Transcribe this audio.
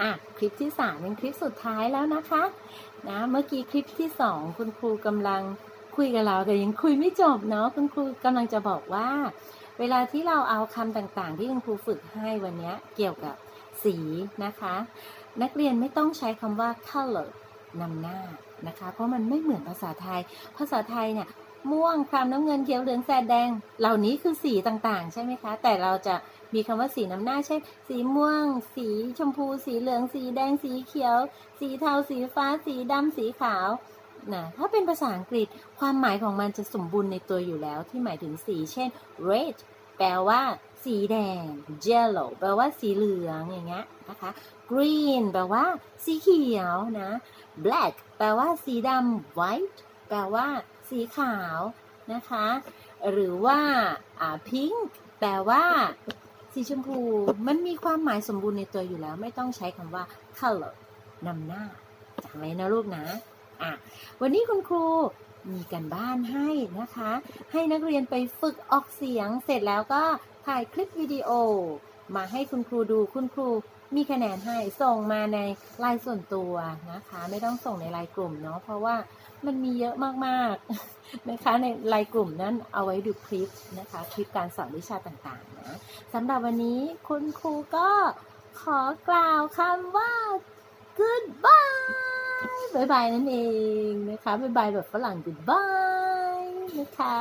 อะคลิปที่สามเป็นคลิปสุดท้ายแล้วนะคะนะเมื่อกี้คลิปที่สองคุณครูกำลังคุยกับเราแต่ยังคุยไม่จบเนาะคุณครูกำลังจะบอกว่า เวลาที่เราเอาคำต่างๆ ที่คุณครูฝึกให้วันนี้เกี่ยวกับสีนะคะ นักเรียนไม่ต้องใช้คำว่า color นำหน้านะคะ เพราะมันไม่เหมือนภาษาไทย ภาษาไทยเนี่ย ม่วงครามน้ำเงินเขียวเหลืองแสดแดง เหล่านี้คือสีต่างๆ ใช่ไหมคะ แต่เราจะมีคำว่าสีน้ำหน้าเช่นสีม่วง สีชมพู สีเหลือง สีแดง สีเขียว สีเทา สีฟ้า สีดำสีขาวนะถ้าเป็นภาษาอังกฤษความหมายของมันจะสมบูรณ์ในตัวอยู่แล้วที่หมายถึงสีเช่น red แปลว่า สีแดง yellow แปลว่าสีเหลืองอย่างเงี้ยนะคะ green แปลว่า สีเขียวนะ black แปลว่าสีดำ white แปลว่า สีขาวนะคะ หรือว่าอ่า pink แปลว่า สีชมพูมันมีความหมายสมบูรณ์ในตัวอยู่แล้ว ไม่ต้องใช้คำว่า color นำหน้าจำไว้นะลูกนะอะวันนี้คุณครูมีกันบ้านให้นะคะ ให้นักเรียนไปฝึกออกเสียงเสร็จแล้วก็ถ่ายคลิปวิดีโอ มาให้คุณครูดูคุณครูมีคะแนนให้ส่งมาในไลน์ส่วนตัวนะคะ ไม่ต้องส่งในไลน์กลุ่มเนาะเพราะว่ามันมีเยอะมากๆนะคะในไลน์กลุ่มนั้นเอาไว้ดูคลิปนะคะคลิปการสอนวิชาต่างๆนะสำหรับวันนี้คุณครูก็ขอกล่าวคำว่า goodbye บายบายนั่นเองนะคะบายบายแบบฝรั่ง goodbye นะคะ